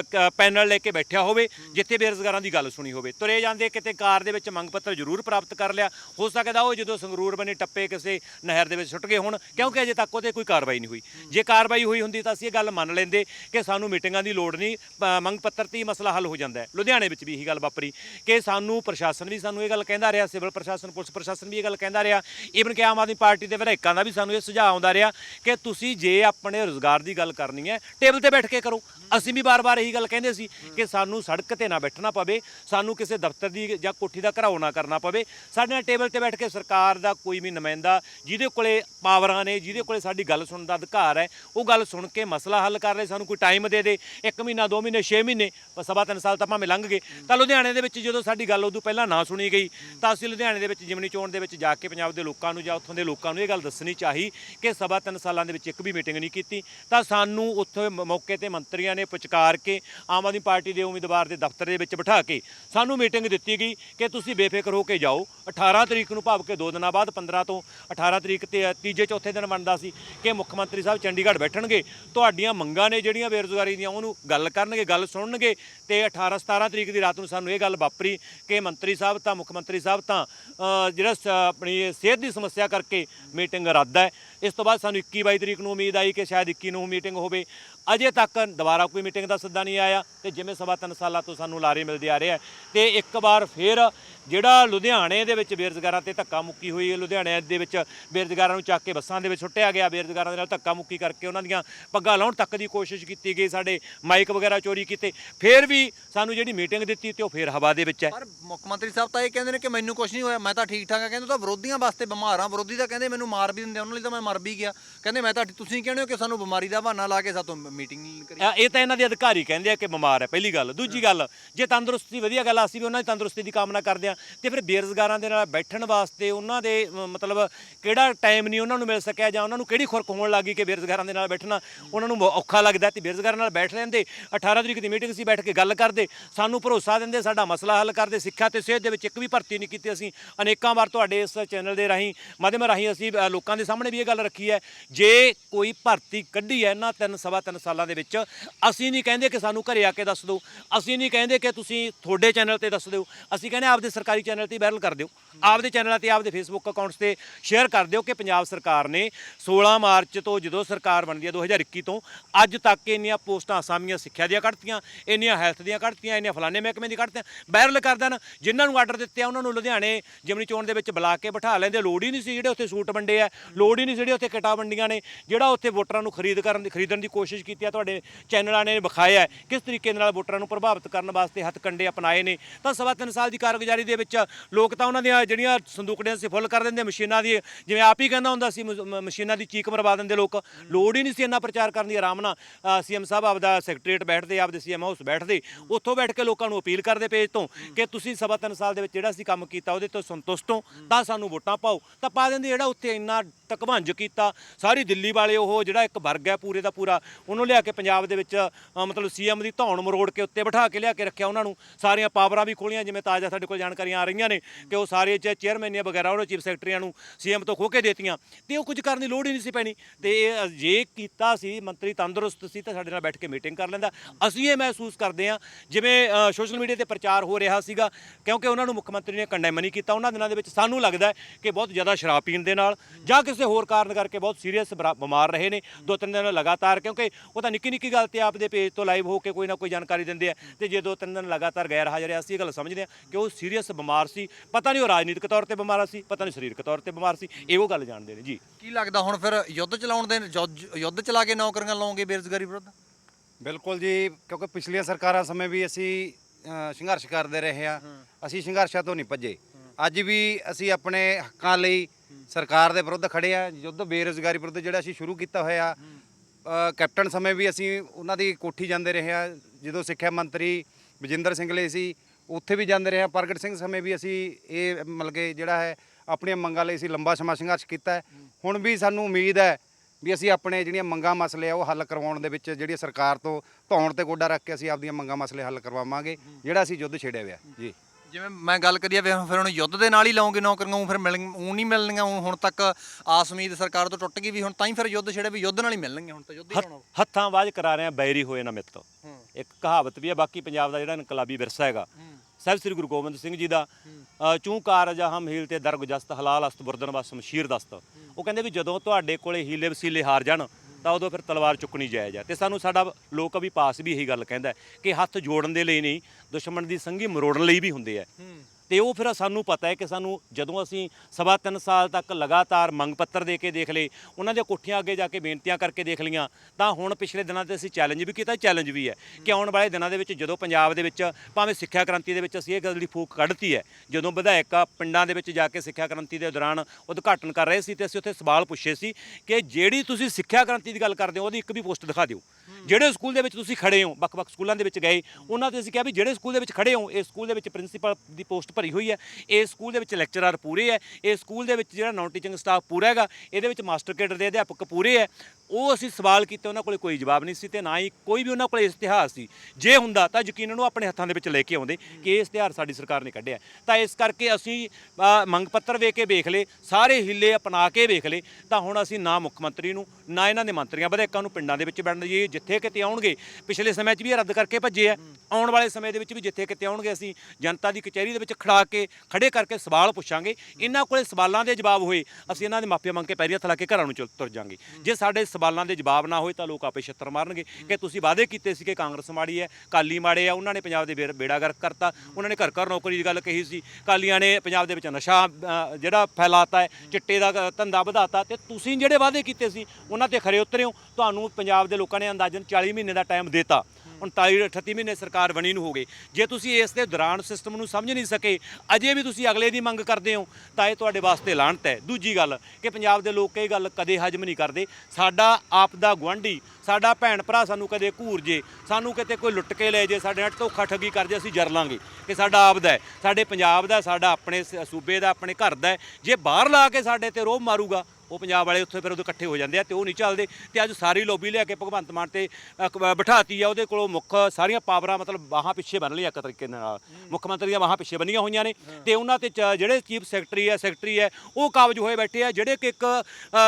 ਕ- ਪੈਨਲ ਲੈ ਕੇ ਬੈਠਿਆ ਹੋਵੇ, ਜਿੱਥੇ ਬੇਰੁਜ਼ਗਾਰਾਂ ਦੀ ਗੱਲ ਸੁਣੀ ਹੋਵੇ। ਤੁਰੇ ਜਾਂਦੇ ਕਿਤੇ ਕਾਰ ਦੇ ਵਿੱਚ ਮੰਗ ਪੱਤਰ ਜ਼ਰੂਰ ਪ੍ਰਾਪਤ ਕਰ ਲਿਆ। ਹੋ ਸਕਦਾ ਉਹ ਜਦੋਂ ਸੰਗਰੂਰ ਬਣੇ, ਟੱਪੇ ਕਿਸੇ ਨਹਿਰ ਦੇ ਵਿੱਚ ਸੁੱਟ ਗਏ ਹੋਣ, ਕਿਉਂਕਿ ਅਜੇ ਤੱਕ ਉਹਤੇ ਕੋਈ ਕਾਰਵਾਈ ਨਹੀਂ ਹੋਈ। ਜੇ ਕਾਰਵਾਈ ਹੋਈ ਹੁੰਦੀ ਤਾਂ ਅਸੀਂ ਇਹ ਗੱਲ ਮੰਨ ਲੈਂਦੇ ਕਿ ਸਾਨੂੰ ਮੀਟਿੰਗਾਂ ਦੀ ਲੋੜ ਨਹੀਂ ਮੰਗ ਪੱਤਰ ਤੇ ਹੀ ਮਸਲਾ ਹੱਲ ਹੋ ਜਾਂਦਾ ਹੈ। ਲੁਧਿਆਣੇ ਵਿੱਚ ਵੀ ਇਹੀ ਗੱਲ ਵਾਪਰੀ ਕਿ ਸਾਨੂੰ ਪ੍ਰਸ਼ਾਸਨ ਵੀ ਸਾਨੂੰ ਇਹ ਗੱਲ ਕਹਿੰਦਾ ਰਿਹਾ, ਸਿਵਲ ਪ੍ਰਸ਼ਾਸਨ, ਪੁਲਿਸ ਪ੍ਰਸ਼ਾਸਨ ਵੀ ਇਹ ਗੱਲ ਕਹਿੰਦਾ ਰਿਹਾ। ਈਵਨ ਕਿ ਆਮ ਆਦਮੀ ਪਾਰਟੀ ਦੇ ਵਿਧਾਇਕਾਂ ਦਾ ਵੀ ਸਾਨੂੰ ਇਹ ਸੁਝਾਅ ਆਉਂਦਾ ਰਿਹਾ ਕਿ ਤੁਸੀਂ ਜੇ ਆਪਣੇ ਰੋਜ਼ਗਾਰ ਦੀ ਗੱਲ ਕਰਨੀ ਹੈ, ਟੇਬਲ ਤੇ ਬੈਠ ਕੇ ਕਰੋ। ਅਸੀਂ ਵੀ ਬਾਰ-ਬਾਰ ਇਹੀ ਗੱਲ ਕਹਿੰਦੇ ਸੀ ਕਿ ਸਾਨੂੰ ਸੜਕ ਤੇ ਨਾ ਬੈਠਣਾ ਪਵੇ, ਸਾਨੂੰ ਕਿਸੇ ਦਫ਼ਤਰ ਦੀ ਜਾਂ ਕੋਠੀ ਦਾ ਘਰਾਓ ਨਾ ਕਰਨਾ ਪਵੇ। ਸਾਡੇ ਨਾਲ ਟੇਬਲ ਤੇ ਬੈਠ ਕੇ ਸਰਕਾਰ ਦਾ ਕੋਈ ਵੀ ਨੁਮਾਇੰਦਾ, ਜਿਹਦੇ ਕੋਲੇ ਪਾਵਰਾਂ ਨੇ, ਜਿਹਦੇ ਕੋਲੇ ਸਾਡੀ ਗੱਲ ਸੁਣਨ ਦਾ ਅਧਿਕਾਰ ਹੈ, ਉਹ ਗੱਲ ਸੁਣ ਕੇ ਮਸਲਾ ਹੱਲ ਕਰ ਲੈ ਸਾਨੂੰ ਕੋਈ ਟਾਈਮ ਦੇ ਦੇ 1 ਮਹੀਨਾ 2 ਮਹੀਨੇ 6 ਮਹੀਨੇ ਪਰ ਸਵਾ ਤਿੰਨ ਸਾਲ ਤਾਂ ਭਾਵੇਂ ਲੰਘ ਗਏ ਤਾਂ ਲੁਧਿਆਣੇ ਦੇ ਵਿੱਚ ਜਦੋਂ ਸਾਡੀ ਗੱਲ ਉਦੋਂ ਪਹਿਲਾਂ ਨਾ ਸੁਣੀ ਗਈ, ਤਾਂ ਅਸੀਂ ਲੁਧਿਆਣੇ ਦੇ ਵਿੱਚ, ਜਿਮਨੀ ਚੋਣ ਦੇ ਵਿੱਚ ਜਾ ਕੇ ਪੰਜਾਬ ਦੇ ਲੋਕਾਂ ਨੂੰ ਜਾਂ ਉੱਥੋਂ ਦੇ ਲੋਕਾਂ ਨੂੰ ਇਹ ਗੱਲ ਦੱਸਣੀ ਚਾਹੀ ਕਿ ਸਵਾ ਤਿੰਨ ਸਾਲਾਂ ਦੇ ਵਿੱਚ ਇੱਕ ਵੀ ਮੀਟਿੰਗ ਨਹੀਂ ਕੀਤੀ। ਤਾਂ ਸਾਨੂੰ ਉੱਥੇ ਮੌਕੇ ਤੇ ਮੰਤਰੀਆਂ ਨੇ ਪੁਚਕਾਰ ਕੇ ਆਮ ਆਦਮੀ ਪਾਰਟੀ ਦੇ ਉਮੀਦਵਾਰ ਦੇ ਦਫ਼ਤਰ ਦੇ ਵਿੱਚ ਬਿਠਾ ਕੇ ਸਾਨੂੰ ਮੀਟਿੰਗ ਦਿੱਤੀ ਗਈ ਕਿ ਤੁਸੀਂ ਬੇਫਿਕਰ ਹੋ ਕੇ ਜਾਓ। 18 ਤਰੀਕ ਨੂੰ ਭਾਵ ਕੇ ਦੋ ਦਿਨਾਂ ਬਾਅਦ 15 ਤੋਂ 18 ਤਰੀਕ ਤੇ ਤੀਜੇ ਚੌਥੇ ਦਿਨ ਬਣਦਾ ਸੀ ਕਿ ਮੁੱਖ ਮੰਤਰੀ ਸਾਹਿਬ ਚੰਡੀਗੜ੍ਹ ਬੈਠਣਗੇ। ਤੁਹਾਡੀਆਂ ਮੰਗਾਂ ਨੇ ਜਿਹੜੀਆਂ ਬੇਰੁਜ਼ਗਾਰੀ ਦੀਆਂ ਉਹਨੂੰ ਗੱਲ ਕਰਨਗੇ, ਗੱਲ ਸੁਣਨਗੇ ਤੇ 18 17 ਤਰੀਕ ਦੀ ਰਾਤ ਨੂੰ ਸਾਨੂੰ ਇਹ ਗੱਲ ਵਾਪਰੀ ਕਿ ਮੰਤਰੀ ਸਾਹਿਬ ਤਾਂ ਮੁੱਖ ਮੰਤਰੀ ਸਾਹਿਬ ਤਾਂ ਜਿਹੜਾ ਸ- ਆਪਣੀ ਸਿਹਤ ਦੀ ਸਮੱਸਿਆ ਕਰਕੇ ਮੀਟਿੰਗ ਰੱਦ ਹੈ। ਇਸ ਤੋਂ ਬਾਅਦ ਸਾਨੂੰ 21 22 ਤਰੀਕ ਨੂੰ ਉਮੀਦ ਆਈ ਕਿ ਸ਼ਾਇਦ 21 ਨੂੰ ਮੀਟਿੰਗ ਹੋਵੇ। ਅਜੇ ਤੱਕ ਦੁਬਾਰਾ ਕੋਈ ਮੀਟਿੰਗ ਦਾ ਸੱਦਾ ਨਹੀਂ ਆਇਆ ਤੇ ਜਿਵੇਂ ਸਵਾ ਤਿੰਨ ਸਾਲਾਂ ਤੋਂ ਸਾਨੂੰ ਲਾਰੇ ਮਿਲਦੇ ਆ ਰਹੇ ਆ। ਤੇ ਇੱਕ ਵਾਰ ਫਿਰ ਜਿਹੜਾ ਲੁਧਿਆਣੇ ਦੇ ਵਿੱਚ ਬੇਰੁਜ਼ਗਾਰਾਂ ਤੇ ਧੱਕਾ ਮੁੱਕੀ ਹੋਈ ਹੈ ਲੁਧਿਆਣੇ ਦੇ ਵਿੱਚ ਬੇਰੁਜ਼ਗਾਰਾਂ ਨੂੰ ਚੱਕ ਕੇ ਬੱਸਾਂ ਦੇ ਵਿੱਚ ਸੁੱਟਿਆ ਗਿਆ। ਬੇਰੁਜ਼ਗਾਰਾਂ ਦੇ ਨਾਲ ਧੱਕਾ ਮੁੱਕੀ ਕਰਕੇ ਉਹਨਾਂ ਦੀਆਂ ਪੱਗਾਂ ਲਾਉਣ ਤੱਕ ਦੀ ਕੋਸ਼ਿਸ਼ ਕੀਤੀ ਗਈ, ਸਾਡੇ ਮਾਈਕ ਵਗੈਰਾ ਚੋਰੀ ਕੀਤੇ। ਫਿਰ ਵੀ ਸਾਨੂੰ ਜਿਹੜੀ ਮੀਟਿੰਗ ਦਿੱਤੀ ਤੇ ਉਹ ਫਿਰ ਹਵਾ ਦੇ ਵਿੱਚ ਹੈ। ਪਰ ਮੁੱਖ ਮੰਤਰੀ ਸਾਹਿਬ ਤਾਂ ਇਹ ਕਹਿੰਦੇ ਨੇ ਕਿ ਮੈਨੂੰ ਕੁਝ ਨਹੀਂ ਹੋਇਆ, ਮੈਂ ਤਾਂ ਠੀਕ ਠਾਕ ਆ। ਕਹਿੰਦੇ ਤਾਂ ਵਿਰੋਧੀਆਂ ਵਾਸਤੇ ਬਿਮਾਰ ਆ। ਵਿਰੋਧੀ ਤਾਂ ਕਹਿੰਦੇ ਮੈਨੂੰ ਮਾਰ ਵੀ ਦਿੰਦੇ ਉਹਨਾਂ ਲਈ ਤਾਂ ਮੈਂ ਮਰ ਵੀ ਗਿਆ। ਕਹਿੰਦੇ ਮੈਂ ਤਾਂ ਤੁਸੀਂ ਕਹਿੰਦੇ ਹੋ ਕਿ ਸਾਨੂੰ ਬਿਮਾਰੀ ਦਾ ਬਹਾਨਾ ਲਾ ਕੇ ਸਾਤੋਂ ਮੀਟਿੰਗ ਕਰੀ। ਅ, ਇਹ ਤਾਂ ਇਹਨਾਂ ਦੇ ਅਧਿਕਾਰੀ ਕਹਿੰਦੇ ਆ ਕਿ ਬਿਮਾਰ ਹੈ ਪਹਿਲੀ ਗੱਲ। ਦੂਜੀ ਗੱਲ ਜੇ ਤੰਦਰੁਸਤੀ ਵਧੀਆ ਗੱਲ ਆ, ਅਸੀਂ ਵੀ ਉਹਨਾਂ ਦੀ ਤੰਦਰੁਸਤੀ ਦੀ ਕਾਮਨਾ ਕਰਦੇ ਆ ਤੇ ਫਿਰ ਬੇਰੁਜ਼ਗਾਰਾਂ ਦੇ ਨਾਲ ਬੈਠਣ ਵਾਸਤੇ ਉਹਨਾਂ ਦੇ ਅ, ਮਤਲਬ ਕਿਹੜਾ ਟਾਈਮ ਨਹੀਂ ਉਹਨਾਂ ਨੂੰ ਮਿਲ ਸਕਿਆ ਜਾਂ ਉਹਨਾਂ ਨੂੰ ਕਿਹੜੀ ਖੁਰਕ ਹੋਣ ਲੱਗੀ ਕਿ ਬੇਰੁਜ਼ਗਾਰਾਂ ਦੇ ਨਾਲ ਬੈਠਣਾ ਉਹਨਾਂ ਨੂੰ ਬਹੁਤ ਔਖਾ ਲੱਗਦਾ ਤੇ ਬੇਰੁਜ਼ਗਾਰਾਂ ਨਾਲ ਬੈਠ ਲੈਂਦੇ 18 ਤਰੀਕ ਦੀ ਮੀਟਿੰਗ ਸੀ ਬੈਠ ਕੇ ਗੱਲ ਕਰਦੇ ਸਾਨੂੰ ਭਰੋਸਾ ਦਿੰਦੇ ਸਾਡਾ ਮਸਲਾ ਹੱਲ ਕਰਦੇ ਸਿੱਖਿਆ ਤੇ ਸਿਹਤ ਦੇ ਵਿੱਚ ਇੱਕ ਵੀ ਭਰਤੀ ਨਹੀਂ ਕੀਤੀ ਅਸੀਂ। ਅਨੇਕਾਂ ਵਾਰ ਤੁਹਾਡੇ ਇਸ ਚੈਨਲ ਦੇ ਰਾਹੀਂ ਮਾਧਿਅਮ ਰਾਹੀਂ ਅਸੀਂ ਅ, ਲੋਕਾਂ ਦੇ ਸਾਹਮਣੇ ਵੀ ਇਹ ਗੱਲ ਰੱਖੀ ਹੈ। ਜੇ ਕੋਈ ਭਰਤੀ ਕੱਢੀ ਹੈ ਇਹਨਾਂ ਤਿੰਨ, ਸਵਾ ਤਿੰਨ ਸਾਲਾਂ ਦੇ ਵਿੱਚ, ਅਸੀਂ ਨਹੀਂ ਕਹਿੰਦੇ ਕਿ ਸਾਨੂੰ ਘਰੇ ਆ ਕੇ ਦੱਸ ਦਿਓ। ਅਸੀਂ ਨਹੀਂ ਕਹਿੰਦੇ ਕਿ ਤੁਸੀਂ ਤੁਹਾਡੇ ਚੈਨਲ ਤੇ ਦੱਸ ਦਿਓ। ਅਸੀਂ ਕਹਿੰਦੇ ਆਪਦੇ ਸਰਕਾਰੀ ਚੈਨਲ ਤੇ ਵਾਇਰਲ ਕਰ ਦਿਓ। ਆਪਦੇ ਚੈਨਲਾਂ ਤੇ, ਆਪਦੇ ਫੇਸਬੁੱਕ ਅਕਾਊਂਟਸ ਤੇ ਸ਼ੇਅਰ ਕਰ ਦਿਓ ਕਿ ਪੰਜਾਬ ਸਰਕਾਰ ਨੇ 16 ਮਾਰਚ ਤੋਂ ਜਦੋਂ ਸਰਕਾਰ ਬਣਦੀ ਹੈ 2021 ਤੋਂ, ਅੱਜ ਤੱਕ ਇੰਨੀਆਂ ਪੋਸਟਾਂ ਅਸਾਮੀਆਂ ਸਿੱਖਿਆ ਦੀਆਂ ਕੱਢਤੀਆਂ, ਇੰਨੀਆਂ ਹੈਲਥ ਦੀਆਂ ਕੱਢਤੀਆਂ, ਇੰਨੀਆਂ ਫਲਾਣੇ ਮਹਿਕਮੇ ਦੀ ਕੱਢਤੀਆਂ ਵਾਇਰਲ ਕਰ ਦੇਣ। ਜਿਨ੍ਹਾਂ ਨੂੰ ਆਰਡਰ ਦਿੱਤੇ ਆ, ਉਹਨਾਂ ਨੂੰ ਲੁਧਿਆਣੇ, ਜਿਮਨੀ ਚੋਣ ਦੇ ਵਿੱਚ ਬੁਲਾ ਕੇ ਬਿਠਾ ਲੈਂਦੇ। ਲੋੜ ਹੀ ਨਹੀਂ ਸੀ ਜਿਹੜੇ ਉੱਥੇ ਸੂਟ ਵੰਡੇ ਆ। ਲੋੜ ਹੀ ਨਹੀਂ ਸੀ ਜਿਹੜੇ ਉੱਥੇ ਕਿਟਾ ਵੰਡੀਆਂ ਨੇ, ਜਿਹੜਾ ਉੱਥੇ ਵੋਟਰਾਂ ਨੂੰ ਖਰੀਦ ਕਰਨ ਦੀ, ਖਰੀਦਣ ਦੀ ਕੋਸ਼ਿਸ਼ ਕੀਤੀ ਹੈ ਤੁਹਾਡੇ ਚੈਨਲਾਂ ਨੇ ਵਿਖਾਇਆ ਕਿਸ ਤਰੀਕੇ ਨਾਲ ਵੋਟਰਾਂ ਨੂੰ ਪ੍ਰਭਾਵਿਤ ਕਰਨ ਵਾਸਤੇ ਹੱਥ ਕੰਡੇ ਅਪਣਾਏ ਨੇ। ਤਾਂ ਸਵਾ ਤਿੰਨ ਸਾਲ ਦੀ ਕਾਰਗੁਜ਼ਾਰੀ ਦੇ ਵਿੱਚ ਲੋਕ ਤਾਂ ਉਹਨਾਂ ਦੀਆਂ ਜਿਹੜੀਆਂ ਸੰਦੂਕੜੀਆਂ ਸੀ, ਫੁੱਲ ਕਰ ਦਿੰਦੇ ਮਸ਼ੀਨਾਂ ਦੀ, ਜਿਵੇਂ ਆਪ ਹੀ ਕਹਿੰਦਾ ਹੁੰਦਾ ਸੀ ਮਸ਼ੀਨਾਂ ਦੀ ਚੀਕ ਮਰਵਾ ਦਿੰਦੇ ਲੋਕ। ਲੋੜ ਹੀ ਨਹੀਂ ਸੀ ਇੰਨਾ ਪ੍ਰਚਾਰ ਕਰਨ ਦੀ, ਆਰਾਮ ਨਾਲ ਸੀਐਮ ਸਾਹਿਬ ਆਪਦਾ ਸੈਕਟਰੀਏਟ ਬੈਠਦੇ, ਆਪਦੇ ਸੀਐਮ ਹਾਊਸ ਬੈਠਦੇ, ਉੱਥੋਂ ਬੈਠ ਕੇ ਲੋਕਾਂ ਨੂੰ ਅਪੀਲ ਕਰਦੇ ਪੇਜ ਤੋਂ ਕਿ ਤੁਸੀਂ ਸਵਾ ਤਿੰਨ ਸਾਲ ਦੇ ਵਿੱਚ ਜਿਹੜਾ ਅਸੀਂ ਕੰਮ ਕੀਤਾ, ਉਹਦੇ ਤੋਂ ਸੰਤੁਸ਼ਟ ਹੋ, ਤਾਂ ਸਾਨੂੰ ਵੋਟਾਂ ਪਾਓ। ਤਾਂ ਪਾ ਦਿੰਦੇ ਜਿਹੜਾ ਉੱਥੇ ਇੰਨਾ ਤਕਭੰਜ ਕੀਤਾ। ਸਾਰੀ ਦਿੱਲੀ ਵਾਲੇ ਉਹ ਜਿਹੜਾ ਇੱਕ ਵਰਗ ਹੈ ਪੂਰੇ ਦਾ ਪੂਰਾ ਉਹਨੂੰ ਲਿਆ ਕੇ ਪੰਜਾਬ ਦੇ ਵਿੱਚ ਅ, ਮਤਲਬ ਸੀਐਮ ਦੀ ਧੌਣ ਮਰੋੜ ਕੇ ਉੱਤੇ ਬਿਠਾ ਕੇ ਲਿਆ ਕੇ ਰੱਖਿਆ ਉਹਨਾਂ ਨੂੰ। ਸਾਰੀਆਂ ਪਾਵਰਾਂ ਵੀ ਖੋਲੀਆਂ ਜਿਵੇਂ ਤਾਜ਼ਾ ਸਾਡੇ ਕੋਲ ਜਾਣਕਾਰੀਆਂ ਆ ਰਹੀਆਂ ਨੇ ਕਿ ਉਹ ਸਾਰੇ ਚ ਚੇਅਰਮੈਨੀਆਂ ਵਗੈਰਾ ਉਹਨਾਂ ਚੀਫ ਸੈਕਟਰੀਆਂ ਨੂੰ ਸੀਐਮ ਤੋਂ ਖੋਹ ਕੇ ਦੇਤੀਆਂ। ਤੇ ਉਹ ਕੁਝ ਕਰਨ ਦੀ ਲੋੜ ਹੀ ਨਹੀਂ ਸੀ ਪੈਣੀ। ਤੇ ਇਹ ਜੇ ਕੀਤਾ ਸੀ ਮੰਤਰੀ ਤੰਦਰੁਸਤ ਸੀ ਤਾਂ ਸਾਡੇ ਨਾਲ ਬੈਠ ਕੇ ਮੀਟਿੰਗ ਕਰ ਲੈਂਦਾ। ਅਸੀਂ ਇਹ ਮਹਿਸੂਸ ਕਰਦੇ ਹਾਂ ਜਿਵੇਂ ਸੋਸ਼ਲ ਮੀਡੀਆ ਤੇ ਪ੍ਰਚਾਰ ਹੋ ਰਿਹਾ ਸੀਗਾ ਕਿਉਂਕਿ ਉਹਨਾਂ ਨੂੰ ਮੁੱਖ ਮੰਤਰੀ ਨੇ ਕੰਡੈਮ ਨਹੀਂ ਕੀਤਾ। ਉਹਨਾਂ ਦਿਨਾਂ ਦੇ ਵਿੱਚ ਸਾਨੂੰ ਲੱਗਦਾ ਹੈ ਕਿ ਬਹੁਤ ਜ਼ਿਆਦਾ ਸ਼ਰਾਬ ਪੀਣ ਦੇ ਨਾਲ ਜਾਂ ਕਿਸੇ ਹੋਰ ਕਾਰਨ ਕਰਕੇ ਬਹੁਤ ਸੀਰੀਅਸ ਬਿਮਾਰ ਰਹੇ ਨੇ ਦੋ ਤਿੰਨ ਦਿਨ ਲਗਾਤਾਰ ਕਿਉਂਕਿ ਉਹ ਤਾਂ ਨਿੱਕੀ ਨਿੱਕੀ ਗੱਲ ਤੇ ਆਪਦੇ ਪੇਜ ਤੋਂ ਲਾਈਵ ਹੋ ਕੇ ਕੋਈ ਨਾ ਕੋਈ ਜਾਣਕਾਰੀ ਦਿੰਦੇ ਆ ਤੇ ਜੇ ਦੋ ਤਿੰਨ ਦਿਨ ਲਗਾਤਾਰ ਗੈਰ ਹਾਜ਼ਰ ਆ ਅਸੀਂ ਇਹ ਗੱਲ ਸਮਝਦੇ ਆ ਕਿ ਉਹ ਸੀਰੀਅਸ ਬਿਮਾਰ ਸੀ ਪਤਾ ਨਹੀਂ ਉਹ ਰਾਜਨੀਤਿਕ ਤੌਰ ਤੇ ਬਿਮਾਰ ਸੀ ਪਤਾ ਨਹੀਂ ਸਰੀਰਕ ਤੌਰ ਤੇ ਬਿਮਾਰ ਸੀ ਇਹ ਉਹ ਗੱਲ ਜਾਣਦੇ ਨੇ ਜੀ। ਕੀ ਲੱਗਦਾ ਹੁਣ ਫਿਰ ਯੁੱਧ ਚਲਾਉਣ ਦੇ ਯੁੱਧ- ਯੁੱਧ ਚਲਾ ਕੇ ਨੌਕਰੀਆਂ ਲਾਉਂਗੇ ਬੇਰੁਜ਼ਗਾਰੀ ਵਿਰੁੱਧ? ਬਿਲਕੁਲ ਜੀ ਕਿਉਂਕਿ ਪਿਛਲੀਆਂ ਸਰਕਾਰਾਂ ਸਮੇਂ ਵੀ ਅਸੀਂ ਸੰਘਰਸ਼ ਕਰਦੇ ਰਹੇ ਆ ਅਸੀਂ ਸੰਘਰਸ਼ਾਂ ਤੋਂ ਨਹੀਂ ਭੱਜੇ। ਅੱਜ ਵੀ ਅਸੀਂ ਆਪਣੇ ਹੱਕਾਂ ਲਈ ਸਰਕਾਰ ਦੇ ਵਿਰੁੱਧ ਖੜੇ ਆ, ਯੁੱਧ ਬੇਰੁਜ਼ਗਾਰੀ ਵਿਰੁੱਧ ਜਿਹੜਾ ਅਸੀਂ ਸ਼ੁਰੂ ਕੀਤਾ ਹੋਇਆ ਕੈਪਟਨ ਸਮੇਂ ਵੀ ਅਸੀਂ ਉਹਨਾਂ ਦੀ ਕੋਠੀ ਜਾਂਦੇ ਰਹੇ ਆ, ਜਦੋਂ ਸਿੱਖਿਆ ਮੰਤਰੀ ਵਜਿੰਦਰ ਸਿੰਘਲੇ ਸੀ, ਉੱਥੇ ਵੀ ਜਾਂਦੇ ਰਹੇ ਆ, ਪ੍ਰਗਟ ਸਿੰਘ ਸਮੇਂ ਵੀ ਅਸੀਂ ਇਹ ਮਤਲਬ ਕਿ ਜਿਹੜਾ ਹੈ, ਆਪਣੀਆਂ ਮੰਗਾਂ ਲਈ ਅਸੀਂ ਲੰਬਾ ਸਮਾਂ ਸੰਘਰਸ਼ ਕੀਤਾ ਹੁਣ ਵੀ ਸਾਨੂੰ ਉਮੀਦ ਹੈ ਵੀ ਅਸੀਂ ਆਪਣੇ ਜਿਹੜੀਆਂ ਮੰਗਾਂ ਮਸਲੇ ਆ, ਉਹ ਹੱਲ ਕਰਵਾਉਣ ਦੇ ਵਿੱਚ ਜਿਹੜੀ ਸਰਕਾਰ ਤੋਂ ਧੌਣ ਤੇ ਗੋਡਾ ਰੱਖ ਕੇ ਅਸੀਂ ਆਪਦੀਆਂ ਮੰਗਾਂ ਮਸਲੇ ਹੱਲ ਕਰਵਾਵਾਂਗੇ, ਜਿਹੜਾ ਅਸੀਂ ਯੁੱਧ ਛੇੜਿਆ ਹੋਇਆ। ਜੀ। ਜਿਵੇਂ ਮੈਂ ਗੱਲ ਕਰੀਏ ਵੀ ਫਿਰ ਹੁਣ ਯੁੱਧ ਦੇ ਨਾਲ ਹੀ ਲਾਉਂਗੇ ਨੌਕਰੀਆਂ ਉਹ ਫਿਰ ਮਿਲ ਉਹ ਨਹੀਂ ਮਿਲਣੀਆਂ ਊਂ ਹੁਣ ਤੱਕ ਆਸ ਉਮੀਦ ਸਰਕਾਰ ਤੋਂ ਟੁੱਟ ਗਈ ਵੀ ਹੁਣ ਤਾਂ ਹੀ ਫਿਰ ਯੁੱਧ ਛੇੜੇ ਵੀ ਯੁੱਧ ਨਾਲ ਹੀ ਮਿਲਣਗੇ ਹੁਣ ਤਾਂ ਯੁੱਧ ਹੀ ਹੋਣਾ। ਹੱਥਾਂ ਬਾਝ ਕਰਾ ਰਹੇ ਆ ਬੈਰੀ ਹੋਏ ਨਾ ਮਿੱਤ। ਹੂੰ। ਇੱਕ ਕਹਾਵਤ ਵੀ ਹੈ ਬਾਕੀ ਪੰਜਾਬ ਦਾ ਜਿਹੜਾ ਇਨਕਲਾਬੀ ਵਿਰਸਾ ਹੈਗਾ। ਸਾਹਿਬ ਸ੍ਰੀ ਗੁਰੂ ਗੋਬਿੰਦ ਸਿੰਘ ਜੀ ਦਾ ਅ, ਚੂੰ ਕਾਰਜ ਹਮ ਹੀਲ ਤੇ ਦਰਗ ਜਸਤ ਹਲਾਲ ਅਸਤ ਬੁਰਦਨ ਬਸ ਸ਼ਮਸ਼ੀਰ ਦਸਤ। ਉਹ ਕਹਿੰਦੇ ਵੀ ਜਦੋਂ ਤੁਹਾਡੇ ਕੋਲੇ ਹੀਲੇ ਵਸੀਲੇ ਹਾਰ ਜਾਣ ਤਾਂ ਉਦੋਂ ਫਿਰ ਤਲਵਾਰ ਚੁੱਕਣੀ ਜਾਇਜ਼ ਹੈ ਤੇ ਸਾਨੂੰ ਸਾਡਾ ਲੋਕ ਵੀ ਪਾਸ ਵੀ ਇਹੀ ਗੱਲ ਕਹਿੰਦਾ ਕਿ ਹੱਥ ਜੋੜਨ ਦੇ ਲਈ ਨਹੀਂ, ਦੁਸ਼ਮਣ ਦੀ ਸੰਗੀ ਮਰੋੜਨ ਲਈ ਵੀ ਹੁੰਦੇ ਆ। ਤੇ ਉਹ ਫਿਰ ਸਾਨੂੰ ਪਤਾ ਹੈ ਕਿ ਸਾਨੂੰ ਜਦੋਂ ਅਸੀਂ ਸਵਾ ਤਿੰਨ ਸਾਲ ਤੱਕ ਲਗਾਤਾਰ ਮੰਗ ਪੱਤਰ ਦੇ ਕੇ ਦੇਖ ਲਏ, ਉਹਨਾਂ ਦੇ ਕੋਠੀਆਂ ਅੱਗੇ ਜਾ ਕੇ ਬੇਨਤੀਆਂ ਕਰਕੇ ਦੇਖ ਲਈਆਂ, ਤਾਂ ਹੁਣ ਪਿਛਲੇ ਦਿਨਾਂ ਤੇ ਅਸੀਂ ਚੈਲੰਜ ਵੀ ਕੀਤਾ ਚੈਲੰਜ ਵੀ ਹੈ ਕਿ ਆਉਣ ਵਾਲੇ ਦਿਨਾਂ ਦੇ ਵਿੱਚ ਜਦੋਂ ਪੰਜਾਬ ਦੇ ਵਿੱਚ ਭਾਵੇਂ ਸਿੱਖਿਆ ਕ੍ਰਾਂਤੀ ਦੇ ਵਿੱਚ ਅਸੀਂ ਇਹ ਗੱਲ ਦੀ ਫੂਕ ਕੱਢਤੀ ਹੈ, ਜਦੋਂ ਵਿਧਾਇਕ ਪਿੰਡਾਂ ਦੇ ਵਿੱਚ ਜਾ ਕੇ ਸਿੱਖਿਆ ਕ੍ਰਾਂਤੀ ਦੇ ਦੌਰਾਨ ਉਦਘਾਟਨ ਕਰ ਰਹੇ ਸੀ ਤੇ ਅਸੀਂ ਉੱਥੇ ਸਵਾਲ ਪੁੱਛੇ ਸੀ ਕਿ ਜਿਹੜੀ ਤੁਸੀਂ ਸਿੱਖਿਆ ਕ੍ਰਾਂਤੀ ਦੀ ਗੱਲ ਕਰਦੇ ਹੋ, ਉਹਦੀ ਇੱਕ ਵੀ ਪੋਸਟ ਦਿਖਾ ਦਿਓ। ਜਿਹੜੇ ਸਕੂਲ ਦੇ ਵਿੱਚ ਤੁਸੀਂ ਖੜੇ ਹੋ, ਵੱਖ-ਵੱਖ ਸਕੂਲਾਂ ਦੇ ਵਿੱਚ ਗਏ, ਉਹਨਾਂ ਤੇ ਅਸੀਂ ਕਿਹਾ ਵੀ ਜਿਹੜੇ ਸਕੂਲ ਦੇ ਵਿੱਚ ਖੜੇ ਹੋ ਇਸ ਸਕੂਲ ਦੇ ਵਿੱਚ ਪ੍ਰਿੰਸੀਪਲ ਦੀ ਪੋਸਟ ਭਰੀ ਹੋਈ ਹੈ। ਇਸ ਸਕੂਲ ਦੇ ਵਿੱਚ ਲੈਕਚਰਰ ਪੂਰੇ ਹੈ। ਇਸ ਸਕੂਲ ਦੇ ਵਿੱਚ ਜਿਹੜਾ ਨਾਨ ਟੀਚਿੰਗ ਸਟਾਫ ਪੂਰਾ ਹੈਗਾ, ਇਹਦੇ ਵਿੱਚ ਮਾਸਟਰ ਕੇਡਰ ਦੇ ਅਧਿਆਪਕ ਪੂਰੇ ਹੈ। ਉਹ ਅਸੀਂ ਸਵਾਲ ਕੀਤੇ, ਉਹਨਾਂ ਕੋਲੇ ਕੋਈ ਜਵਾਬ ਨਹੀਂ ਸੀ ਤੇ ਨਾ ਹੀ ਕੋਈ ਵੀ ਉਹਨਾਂ ਕੋਲੇ ਇਸ਼ਤਿਹਾਰ ਸੀ। ਜੇ ਹੁੰਦਾ ਤਾਂ ਯਕੀਨਨ ਉਹ ਆਪਣੇ ਹੱਥਾਂ ਦੇ ਵਿੱਚ ਲੈ ਕੇ ਆਉਂਦੇ ਕਿ ਇਹ ਇਸ਼ਤਿਹਾਰ ਸਾਡੀ ਸਰਕਾਰ ਨੇ ਕੱਢਿਆ। ਤਾਂ ਇਸ ਕਰਕੇ ਅਸੀਂ ਮੰਗ ਪੱਤਰ ਵੇਖ ਕੇ ਵੇਖ ਲਏ, ਸਾਰੇ ਹਿੱਲੇ ਅਪਣਾ ਕੇ ਵੇਖ ਲਏ। ਤਾਂ ਹੁਣ ਅਸੀਂ ਨਾ ਮੁੱਖ ਮੰਤਰੀ ਨੂੰ, ਨਾ ਇਹਨਾਂ ਦੇ ਮੰਤਰੀਆਂ, ਵਿਧਾਇਕਾਂ ਨੂੰ ਪਿੰਡਾਂ ਦੇ ਵਿੱਚ ਬੈਠਣ ਜੀ ਜਿੱਥੇ ਕਿਤੇ ਆਉਣਗੇ, ਪਿਛਲੇ ਸਮੇਂ 'ਚ ਵੀ ਇਹ ਰੱਦ ਕਰਕੇ ਭੱਜੇ ਆ। ਆਉਣ ਵਾਲੇ ਸਮੇਂ ਦੇ ਵਿੱਚ ਵੀ ਜਿੱਥੇ ਕਿਤੇ ਆਉਣਗੇ ਅਸੀਂ, ਜਨਤਾ ਦੀ ਕਚਹਿਰੀ ਦੇ ਵਿੱਚ ਖੜਾ ਕੇ ਖੜੇ ਕਰਕੇ ਸਵਾਲ ਪੁੱਛਾਂਗੇ। ਇਹਨਾਂ ਕੋਲੇ ਸਵਾਲਾਂ ਦੇ ਜਵਾਬ ਹੋਏ, ਅਸੀਂ ਇਹਨਾਂ ਦੇ ਮਾਪੇ ਮੰਗ ਕੇ ਪੈਰੀ ਹੱਥ ਲਾ ਕੇ ਘਰਾਂ ਨੂੰ ਚਲ ਤੁਰ ਜਾਾਂਗੇ। ਜੇ ਸਾਡੇ ਸਵਾਲਾਂ ਦੇ ਜਵਾਬ ਨਾ ਹੋਏ ਤਾਂ ਲੋਕ ਆਪੇ ਛੱਤਰ ਮਾਰਨਗੇ। ਕਿ ਤੁਸੀਂ ਵਾਅਦੇ ਕੀਤੇ ਸੀ ਕਿ ਕਾਂਗਰਸ ਮਾੜੀ ਹੈ ਕਾਲੀ ਮਾੜੇ ਆ, ਉਹਨਾਂ ਨੇ ਪੰਜਾਬ ਦੇ ਬੇੜ- ਬੇੜਾ ਗਰਕ ਕਰਤਾ, ਉਹਨਾਂ ਨੇ ਘਰ ਘਰ ਨੌਕਰੀ ਦੀ ਗੱਲ ਕਹੀ ਸੀ। ਕਾਲੀਆਂ ਨੇ ਪੰਜਾਬ ਦੇ ਵਿੱਚ ਨਸ਼ਾ ਜਿਹੜਾ ਫੈਲਾਤਾ ਹੈ, ਚਿੱਟੇ ਦਾ ਧੰਦਾ ਵਧਾਤਾ ਤੇ ਤੁਸੀਂ ਜਿਹੜੇ ਵਾਅਦੇ ਕੀਤੇ ਸੀ, ਉਹਨਾਂ ਤੇ ਖਰੇ ਉਤਰੇ ਹੋ ਤੁਹਾਨੂੰ ਪੰਜਾਬ ਦੇ ਲੋਕਾਂ ਨੇ ਅੰਦਾਜ਼ਨ 40 ਮਹੀਨੇ ਦਾ ਟਾਈਮ ਦਿੱਤਾ। 39 38 ਮਹੀਨੇ ਸਰਕਾਰ ਬਣੀ ਨੂੰ ਹੋ ਗਏ ਜੇ ਤੁਸੀਂ ਇਸ ਦੇ ਦੌਰਾਨ ਸਿਸਟਮ ਨੂੰ ਸਮਝ ਨਹੀਂ ਸਕੇ, ਅਜੇ ਵੀ ਤੁਸੀਂ ਅਗਲੇ ਦੀ ਮੰਗ ਕਰਦੇ ਹੋ, ਤਾਂ ਇਹ ਤੁਹਾਡੇ ਵਾਸਤੇ ਲਾਹਣਤ ਹੈ। ਦੂਜੀ ਗੱਲ ਕਿ ਪੰਜਾਬ ਦੇ ਲੋਕ ਇਹ ਗੱਲ ਕਦੇ ਹਜਮ ਨਹੀਂ ਕਰਦੇ। ਸਾਡਾ ਆਪ ਦਾ ਗੁਆਂਢੀ, ਸਾਡਾ ਭੈਣ ਭਰਾ ਸਾਨੂੰ ਕਦੇ ਘੂਰ ਜੇ, ਸਾਨੂੰ ਕਿਤੇ ਕੋਈ ਲੁੱਟ ਕੇ ਲੈ ਜੇ, ਸਾਡੇ ਨਾਲ ਧੋਖਾ ਠੱਗੀ ਕਰ ਜੇ, ਅਸੀਂ ਜਰ ਲਾਂਗੇ ਕਿ ਸਾਡਾ ਆਪਦਾ ਹੈ। ਸਾਡੇ ਪੰਜਾਬ ਦਾ, ਸਾਡਾ ਆਪਣੇ ਸ- ਸੂਬੇ ਦਾ, ਆਪਣੇ ਘਰ ਦਾ ਜੇ ਬਾਹਰ ਲਾ ਕੇ ਸਾਡੇ ਤੇ ਰੋਹ ਮਾਰੂਗਾ ਉਹ ਪੰਜਾਬ ਵਾਲੇ ਉੱਥੇ ਫਿਰ ਉਦੋਂ ਇਕੱਠੇ ਹੋ ਜਾਂਦੇ ਆ ਤੇ ਉਹ ਨਹੀਂ ਚੱਲਦੇ ਤੇ ਅੱਜ ਸਾਰੀ ਲੋਬੀ ਲਿਆ ਕੇ ਭਗਵੰਤ ਮਾਨ ਤੇ ਬਿਠਾਤੀ ਆ ਉਹਦੇ ਕੋਲੋਂ ਮੁੱਖ ਸਾਰੀਆਂ ਪਾਵਰਾਂ ਮਤਲਬ ਬਾਹਾਂ ਪਿੱਛੇ ਬੰਨ ਲਈਆਂ ਇੱਕ ਤਰੀਕੇ ਨਾਲ। ਮੁੱਖ ਮੰਤਰੀ ਦੀਆਂ ਬਾਹਾਂ ਪਿੱਛੇ ਬੰਨੀਆਂ ਹੋਈਆਂ ਨੇ ਤੇ ਉਹਨਾਂ ਤੇ ਜਿਹੜੇ ਚੀਫ ਸੈਕਟਰੀ ਹੈ ਸੈਕਟਰੀ ਹੈ ਉਹ ਕਾਬਜ ਹੋਏ ਬੈਠੇ ਆ ਜਿਹੜੇ ਕਿ ਇੱਕ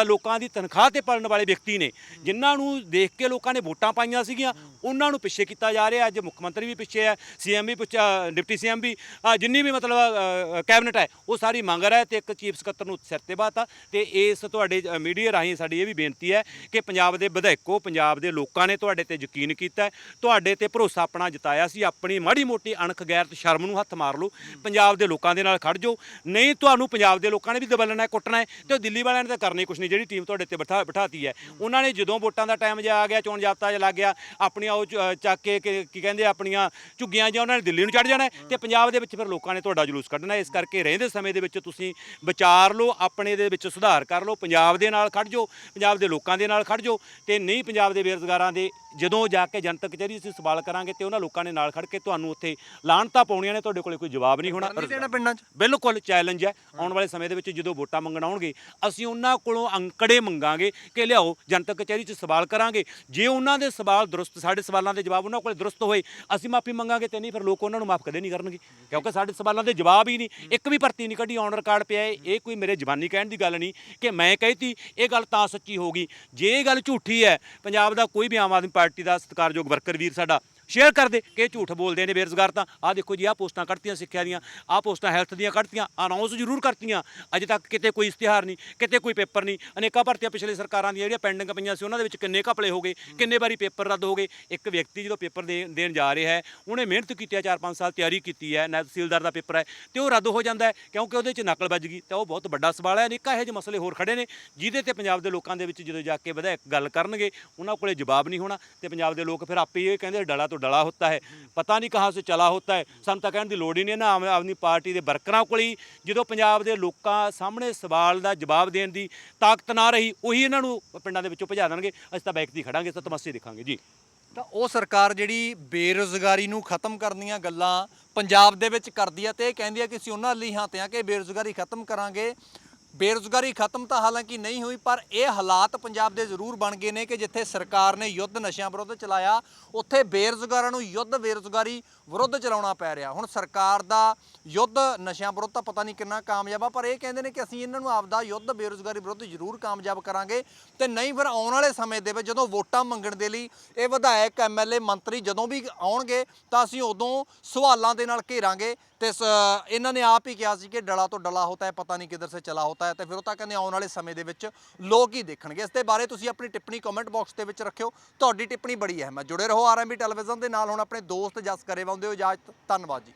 ਲੋਕਾਂ ਦੀ ਤਨਖਾਹ ਤੇ ਪਲਣ ਵਾਲੇ ਵਿਅਕਤੀ ਨੇ ਜਿਨ੍ਹਾਂ ਨੂੰ ਦੇਖ ਕੇ ਲੋਕਾਂ ਨੇ ਵੋਟਾਂ ਪਾਈਆਂ ਸੀਗੀਆਂ ਉਹਨਾਂ ਨੂੰ ਪਿੱਛੇ ਕੀਤਾ ਜਾ ਰਿਹਾ। ਅੱਜ ਮੁੱਖ ਮੰਤਰੀ ਵੀ ਪਿੱਛੇ ਹੈ ਸੀਐਮ ਵੀ ਪਿੱਛੇ ਡਿਪਟੀ ਸੀਐਮ ਵੀ ਜਿੰਨੀ ਵੀ ਮਤਲਬ ਕੈਬਨਿਟ ਹੈ ਉਹ ਸਾਰੀ ਮੰਗ ਰਿਹਾ ਤੇ ਇੱਕ ਚੀਫ ਸਕੱਤਰ ਨੂੰ ਸਿਰ ਤੇ ਬਾਤਾ ਤੇ ਇਸ ਤੁਹਾਡੇ ਮੀਡੀਆ ਰਾਹੀਂ ਸਾਡੀ ਇਹ ਵੀ ਬੇਨਤੀ ਹੈ ਕਿ ਪੰਜਾਬ ਦੇ ਵਿਧਾਇਕੋ, ਪੰਜਾਬ ਦੇ ਲੋਕਾਂ ਨੇ ਤੁਹਾਡੇ ਤੇ ਯਕੀਨ ਕੀਤਾ ਤੁਹਾਡੇ ਤੇ ਭਰੋਸਾ ਆਪਣਾ ਜਤਾਇਆ ਸੀ, ਆਪਣੀ ਮਾੜੀ ਮੋਟੀ ਅਣਖ ਗੈਰਤ ਸ਼ਰਮ ਨੂੰ ਹੱਥ ਮਾਰ ਲਓ। ਪੰਜਾਬ ਦੇ ਲੋਕਾਂ ਦੇ ਨਾਲ ਖੜ ਜਾਓ। ਨਹੀਂ, ਤੁਹਾਨੂੰ ਪੰਜਾਬ ਦੇ ਲੋਕਾਂ ਨੇ ਵੀ ਦਬਲਣਾ ਹੈ, ਕੁੱਟਣਾ ਹੈ ਤੇ ਉਹ ਦਿੱਲੀ ਵਾਲਿਆਂ ਨੇ ਤਾਂ ਕਰਨੀ ਕੁਛ ਨਹੀਂ। ਜਿਹੜੀ ਟੀਮ ਤੁਹਾਡੇ ਤੇ ਬਿਠਾ, ਬਿਠਾਤੀ ਹੈ, ਉਹਨਾਂ ਨੇ ਜਦੋਂ ਵੋਟਾਂ ਦਾ ਟਾਈਮ ਜਿਹਾ ਆ ਗਿਆ, ਚੋਣ ਜਾਬਤਾ ਜਿਹਾ ਲੱਗ ਗਿਆ, ਆਪਣੀਆਂ ਉਹ ਚੱਕ ਕੇ ਕਿ- ਕੀ ਕਹਿੰਦੇ ਆਪਣੀਆਂ ਝੁੱਗੀਆਂ ਜਾਂ ਉਹਨਾਂ ਨੇ ਦਿੱਲੀ ਨੂੰ ਚੜ ਜਾਣਾ ਹੈ ਤੇ ਪੰਜਾਬ ਦੇ ਵਿੱਚ ਫਿਰ ਲੋਕਾਂ ਨੇ ਤੁਹਾਡਾ ਜਲੂਸ ਕੱਢਣਾ ਇਸ ਕਰਕੇ ਰਹਿੰਦੇ ਸਮੇਂ ਦੇ ਵਿੱਚ ਤੁਸੀਂ ਵਿਚਾਰ ਲਓ, ਆਪਣੇ ਦੇ ਵਿੱਚ ਸੁਧਾਰ ਕਰ ਲਓ। ਪੰਜਾਬ ਦੇ ਨਾਲ ਖੜ ਜਾਓ, ਪੰਜਾਬ ਦੇ ਲੋਕਾਂ ਦੇ ਨਾਲ ਖੜ ਜਾਓ ਤੇ ਨਹੀਂ ਪੰਜਾਬ ਦੇ ਬੇਰੁਜ਼ਗਾਰਾਂ ਦੇ ਜਦੋਂ ਜਾ ਕੇ ਜਨਤਕ ਕਚਹਿਰੀ 'ਚ ਸਵਾਲ ਕਰਾਂਗੇ ਤੇ ਉਹਨਾਂ ਲੋਕਾਂ ਨੇ ਨਾਲ ਖੜ ਕੇ ਤੁਹਾਨੂੰ ਉੱਥੇ ਲਾਹਣਤਾਂ ਪਾਉਣੀਆਂ ਨੇ ਤੁਹਾਡੇ ਕੋਲੇ ਕੋਈ ਜਵਾਬ ਨਹੀਂ ਹੋਣਾ। ਨਹੀਂ ਦੇਣਾ ਪਿੰਡਾਂ 'ਚ। ਬਿਲਕੁਲ ਚੈਲੰਜ ਹੈ। ਆਉਣ ਵਾਲੇ ਸਮੇਂ ਦੇ ਵਿੱਚ ਜਦੋਂ ਵੋਟਾਂ ਮੰਗਣ ਆਉਣਗੇ ਅਸੀਂ ਉਹਨਾਂ ਕੋਲੋਂ ਅੰਕੜੇ ਮੰਗਾਂਗੇ ਕਿ ਲਿਆਓ ਜਨਤਕ ਕਚਹਿਰੀ 'ਚ ਸਵਾਲ ਕਰਾਂਗੇ। ਜੇ ਉਹਨਾਂ ਦੇ ਸਵਾਲ ਦਰੁਸਤ ਸਾਡੇ ਸਵਾਲਾਂ ਦੇ ਜਵਾਬ ਉਹਨਾਂ ਕੋਲ ਦਰੁਸਤ ਹੋਏ ਅਸੀਂ ਮਾਫੀ ਮੰਗਾਂਗੇ ਤੇ ਨਹੀਂ ਫਿਰ ਲੋਕ ਉਹਨਾਂ ਨੂੰ ਮਾਫ ਕਦੇ ਨਹੀਂ ਕਰਨਗੇ। ਕਿਉਂਕਿ ਸਾਡੇ ਸਵਾਲਾਂ ਦੇ ਜਵਾਬ ਹੀ ਨਹੀਂ। ਇੱਕ ਵੀ ਭਰਤੀ ਨਹੀਂ ਕੱਢੀ ਔਨ ਰਿਕਾਰਡ ਪਿਆ ਹੈ। ਇਹ ਕੋਈ ਮੇਰੇ ਜ਼ਬਾਨੀ ਕਹਿਣ ਦੀ ਗੱਲ ਨਹੀਂ ਕਿ ਮੈਂ ਕਹੀਤੀ ਇਹ ਗੱਲ ਤਾਂ ਸੱਚੀ ਹੋਗੀ ਜੇ ਇਹ ਗੱਲ ਝੂਠੀ ਹੈ ਪੰਜਾਬ ਦਾ ਕੋਈ ਵੀ ਆਮ ਆਦਮੀ ਪਾਰਟੀ ਦਾ ਸਤਿਕਾਰਯੋਗ ਵਰਕਰ ਵੀਰ ਸਾਡਾ ਸ਼ੇਅਰ ਕਰ ਦੇ, ਕਿ ਇਹ ਝੂਠ ਬੋਲਦੇ ਨੇ ਬੇਰੁਜ਼ਗਾਰ ਤਾਂ। ਆਹ ਦੇਖੋ ਜੀ, ਆਹ ਪੋਸਟਾਂ ਕੱਢਤੀਆਂ ਸਿੱਖਿਆ ਦੀਆਂ, ਆਹ ਪੋਸਟਾਂ ਹੈਲਥ ਦੀਆਂ ਕੱਢਤੀਆਂ ਅਨਾਉਂਸ ਜ਼ਰੂਰ ਕਰਤੀਆਂ। ਅਜੇ ਤੱਕ ਕਿਤੇ ਕੋਈ ਇਸ਼ਤਿਹਾਰ ਨਹੀਂ, ਕਿਤੇ ਕੋਈ ਪੇਪਰ ਨਹੀਂ। ਅਨੇਕਾਂ ਭਰਤੀਆਂ ਪਿਛਲੇ ਸਰਕਾਰਾਂ ਦੀਆਂ ਜਿਹੜੀਆਂ ਪੈਂਡਿੰਗ ਪਈਆਂ ਸੀ, ਉਹਨਾਂ ਦੇ ਵਿੱਚ ਕਿੰਨੇ ਘਪਲੇ ਹੋ ਗਏ, ਕਿੰਨੇ ਵਾਰੀ ਪੇਪਰ ਰੱਦ ਹੋ ਗਏ। ਇੱਕ ਵਿਅਕਤੀ ਜਦੋਂ ਪੇਪਰ ਦੇ, ਦੇਣ ਜਾ ਰਿਹਾ ਹੈ, ਉਹਨੇ ਮਿਹਨਤ ਕੀਤੀ ਹੈ 4-5 ਸਾਲ ਤਿਆਰੀ ਕੀਤੀ ਹੈ ਨਾਇਬ ਤਹਿਸੀਲਦਾਰ ਦਾ ਪੇਪਰ ਹੈ, ਤੇ ਉਹ ਰੱਦ ਹੋ ਜਾਂਦਾ ਹੈ, ਕਿਉਂਕਿ ਉਹਦੇ 'ਚ ਨਕਲ ਵੱਜ ਗਈ। ਤਾਂ ਉਹ ਬਹੁਤ ਵੱਡਾ ਸਵਾਲ ਹੈ, ਅਨੇਕਾਂ ਇਹੋ ਜਿਹੇ ਮਸਲੇ ਹੋਰ ਖੜੇ ਨੇ, ਜਿਹਦੇ ਤੇ ਪੰਜਾਬ ਦੇ ਲੋਕਾਂ ਦੇ ਵਿੱਚ ਜਦੋਂ ਜਾ ਕੇ ਵਿਧਾਇਕ ਗੱਲ ਕਰਨਗੇ, ਉਹਨਾਂ ਕੋਲੇ ਜਵਾਬ ਨਹੀਂ ਹੋਣਾ, ਤੇ ਪੰਜਾਬ ਦੇ ਲੋਕ ਫਿਰ ਆਪੇ ਇਹ ਕਹਿੰਦੇ ਡਲਾ ਤੋਂ ਡਲਾ ਹੁੰਦਾ ਹੈ। ਪਤਾ ਨਹੀਂ ਕਹਾਂ ਸੇ ਚਲਾ ਹੁੰਦਾ ਹੈ। ਸਾਨੂੰ ਤਾਂ ਕਹਿਣ ਦੀ ਲੋੜ ਹੀ ਨਹੀਂ ਹੈ ਨਾ, ਆਮ ਆਦਮੀ ਪਾਰਟੀ ਦੇ ਵਰਕਰਾਂ ਕੋਲ ਹੀ ਜਦੋਂ ਪੰਜਾਬ ਦੇ ਲੋਕਾਂ ਸਾਹਮਣੇ ਸਵਾਲ ਦਾ ਜਵਾਬ ਦੇਣ ਦੀ ਤਾਕਤ ਨਾ ਰਹੀ, ਉਹੀ ਇਹਨਾਂ ਨੂੰ ਪਿੰਡਾਂ ਦੇ ਵਿੱਚੋਂ ਭਜਾ ਦੇਣਗੇ। ਅਸੀਂ ਤਾਂ ਬੈਕ ਦੀ ਖੜਾਂਗੇ ਤਾਂ ਤਮੱਸੇ ਦੇਖਾਂਗੇ। ਜੀ। ਤਾਂ ਉਹ ਸਰਕਾਰ ਜਿਹੜੀ ਬੇਰੁਜ਼ਗਾਰੀ ਨੂੰ ਖਤਮ ਕਰਨ ਦੀਆਂ ਗੱਲਾਂ ਪੰਜਾਬ ਦੇ ਵਿੱਚ ਕਰਦੀ ਆ ਤੇ ਇਹ ਕਹਿੰਦੀ ਆ ਕਿ ਅਸੀਂ ਉਹਨਾਂ ਲਈ ਹਾਂ ਤੇ ਆ ਕਿ ਬੇਰੁਜ਼ਗਾਰੀ ਖਤਮ ਕਰਾਂਗੇ। ਬੇਰੁਜ਼ਗਾਰੀ ਖਤਮ ਤਾਂ ਹਾਲਾਂਕਿ ਨਹੀਂ ਹੋਈ, ਪਰ ਇਹ ਹਾਲਾਤ ਪੰਜਾਬ ਦੇ ਜ਼ਰੂਰ ਬਣ ਗਏ ਨੇ ਕਿ ਜਿੱਥੇ ਸਰਕਾਰ ਨੇ ਯੁੱਧ ਨਸ਼ਿਆਂ ਵਿਰੁੱਧ ਚਲਾਇਆ, ਉੱਥੇ ਬੇਰੁਜ਼ਗਾਰਾਂ ਨੂੰ ਯੁੱਧ ਬੇਰੁਜ਼ਗਾਰੀ ਵਿਰੁੱਧ ਚਲਾਉਣਾ ਪੈ ਰਿਹਾ। ਹੁਣ ਸਰਕਾਰ ਦਾ ਯੁੱਧ ਨਸ਼ਿਆਂ ਵਿਰੁੱਧ ਤਾਂ ਪਤਾ ਨਹੀਂ ਕਿੰਨਾ ਕਾਮਯਾਬ ਆ, ਪਰ ਇਹ ਕਹਿੰਦੇ ਨੇ ਕਿ ਅਸੀਂ ਇਹਨਾਂ ਨੂੰ ਆਪਦਾ ਯੁੱਧ ਬੇਰੁਜ਼ਗਾਰੀ ਵਿਰੁੱਧ ਜ਼ਰੂਰ ਕਾਮਯਾਬ ਕਰਾਂਗੇ ਤੇ ਨਹੀਂ ਫਿਰ ਆਉਣ ਵਾਲੇ ਸਮੇਂ ਦੇ ਵਿੱਚ ਜਦੋਂ ਵੋਟਾਂ ਮੰਗਣ ਦੇ ਲਈ ਇਹ ਵਿਧਾਇਕ ਐਮਐਲਏ ਮੰਤਰੀ ਜਦੋਂ ਵੀ ਆਉਣਗੇ ਤਾਂ ਅਸੀਂ ਉਦੋਂ ਸਵਾਲਾਂ ਦੇ ਨਾਲ ਘੇਰਾਂਗੇ ਤੇ ਸ- ਇਹਨਾਂ ਨੇ ਆਪ ਹੀ ਕਿਹਾ ਸੀ ਕਿ ਡਲਾ ਤੋਂ ਡਲਾ ਹੋਤਾ ਹੈ, ਪਤਾ ਨਹੀਂ ਕਿੱਧਰ ਸੇ ਚਲਾ ਹੋਤਾ ਹੈ ਤੇ ਫਿਰ ਉਹ ਤਾਂ ਕਹਿੰਦੇ ਆਉਣ ਵਾਲੇ ਸਮੇਂ ਦੇ ਵਿੱਚ ਲੋਕ ਹੀ ਦੇਖਣਗੇ। ਇਸ ਦੇ ਬਾਰੇ ਤੁਸੀਂ ਆਪਣੀ ਟਿੱਪਣੀ ਕਮੈਂਟ ਬਾਕਸ ਦੇ ਵਿੱਚ ਰੱਖਿਓ। ਤੁਹਾਡੀ ਟਿੱਪਣੀ ਬੜੀ ਅਹਿਮ ਹੈ। ਜੁੜੇ ਰਹੋ ਆਰਐਮਬੀ ਟੈਲੀਵਿਜ਼ਨ ਦੇ ਨਾਲ। ਹੁਣ ਆਪਣੇ ਦੋਸਤ ਜਸ ਕਰੇ ਦਿਓ ਇਜਾਜ਼ਤ ਧੰਨਵਾਦ ਜੀ।